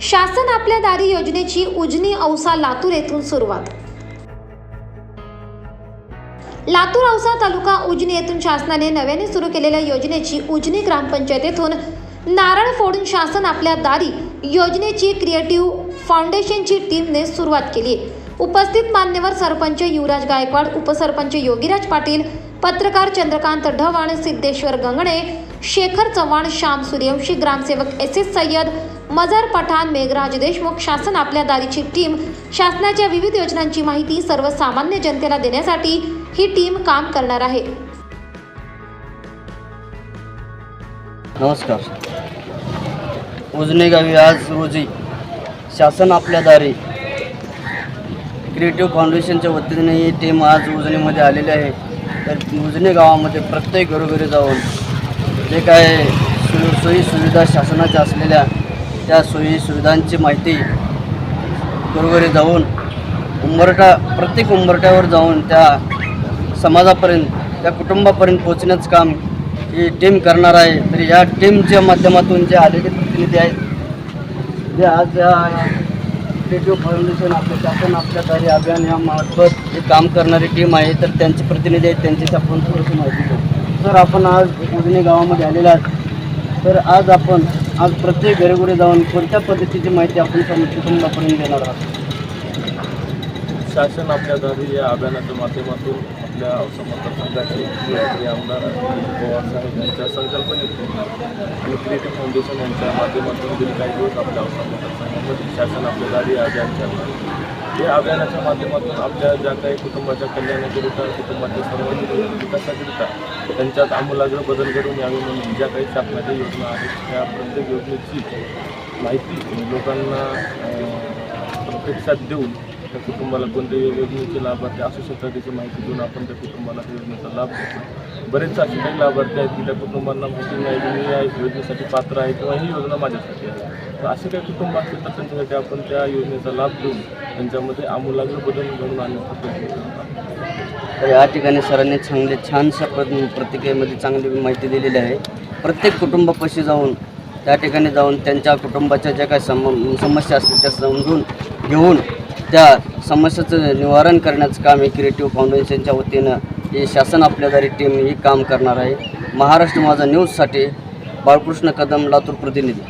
शासन आपल्या दारी योजनेची उजनी औसा लातूर येथून सुरुवात. लातूर औसा तालुका उजनी येथून शासनाने नव्याने सुरू केलेल्या योजनेची उजनी ग्रामपंचायत येथून नारळ फोडून शासन आपल्या दारी योजनेची क्रिएटिव्ह फाउंडेशनची टीमने सुरुवात केली. उपस्थित मान्यवर सरपंच युवराज गायकवाड उपसरपंच योगीराज पाटील पत्रकार चंद्रकांत ढवाण सिद्धेश्वर गंगणे शेखर चव्हाण श्याम सूर्यवंशी ग्रामसेवक एस एस सय्यद मजर पठाण मेघराज देशमुख शासन आपल्या दारीची टीम शासनाच्या विविध योजनांची माहिती सर्वसामान्य जनतेला देण्यासाठी ही टीम काम करणार आहे. नमस्कार. उजने गावी आज रोजी शासन आपल्या दारी क्रिएटिव्ह फाउंडेशनच्या वतीने ही टीम आज उजनीमध्ये आलेली आहे. तर उजने गावामध्ये प्रत्येक घरोघरी जाऊन जे काय सु सोयी सुविधा शासनाच्या असलेल्या त्या सोयी सुविधांची माहिती घरोघरी जाऊन उंबरटा प्रत्येक उंबरट्यावर जाऊन त्या समाजापर्यंत त्या कुटुंबापर्यंत पोहोचण्याचं काम ही टीम करणार आहे. तर या टीमच्या माध्यमातून जे आलेले प्रतिनिधी आहेत जे आज या रेडिओ फाउंडेशन आपलं शासन आपल्या अभियान या मार्फत जे काम करणारी टीम आहे तर त्यांचे प्रतिनिधी आहेत त्यांच्याशी आपण थोडीशी माहिती घेऊ तर आपण आज उजनी गावामध्ये आलेला आहात. तर आज आपण आज प्रत्येक घरोघरी जाऊन कोणत्या पद्धतीची माहिती आपण कुटुंबापर्यंत देणार आहात? शासन आपल्या दारी या अभियानाच्या माध्यमातून आपल्या औसा मतदारसंघाचे आमदार पवार साहेब यांच्या संकल्पनेतून आणि क्रिएटिव्ह फाउंडेशन यांच्या माध्यमातून गेली काही दिवस आपल्या औसा मतदारसंघामध्ये शासन आपल्या दारी अभियान चालणार या अभियानाच्या माध्यमातून आपल्या ज्या काही कुटुंबाच्या कल्याणाकरिता कुटुंबाच्या सर्वांगीण विकासाकरिता त्यांच्यात आमूलाग्र बदल घडून यावे म्हणून ज्या काही शासनाच्या योजना आहेत त्या प्रत्येक योजनेची माहिती लोकांना प्रत्यक्षात देऊन त्या कुटुंबाला कोणत्या योजनेचे लाभार्थी असू शकतात त्याची माहिती देऊन आपण त्या कुटुंबाला त्या योजनेचा लाभ देतो बरेच असे काही लाभार्थी आहेत की त्या कुटुंबांना माहिती नाही की मी या योजनेसाठी पात्र आहे किंवा ही योजना माझ्यासाठी आहे. तर असे काही कुटुंब असतील तर त्यांच्यासाठी आपण त्या योजनेचा लाभ देऊन त्यांच्यामध्ये आमूलाग्र बदल घडून आणण्याचा प्रयत्न तर या ठिकाणी सरांनी चांगले छानशा प्र प्रतिक्रियेमध्ये चांगली माहिती दिलेली आहे. प्रत्येक कुटुंबापाशी जाऊन त्या ठिकाणी जाऊन त्यांच्या कुटुंबाच्या ज्या काही सम समस्या असतील त्या समजून घेऊन त्या समस्याचं निवारण करण्याचं काम हे क्रिएटिव्ह फाउंडेशनच्या वतीनं हे शासन आपल्याद्वारे टीम ही काम करणार आहे. महाराष्ट्र माझा न्यूजसाठी बाळकृष्ण कदम लातूर प्रतिनिधी.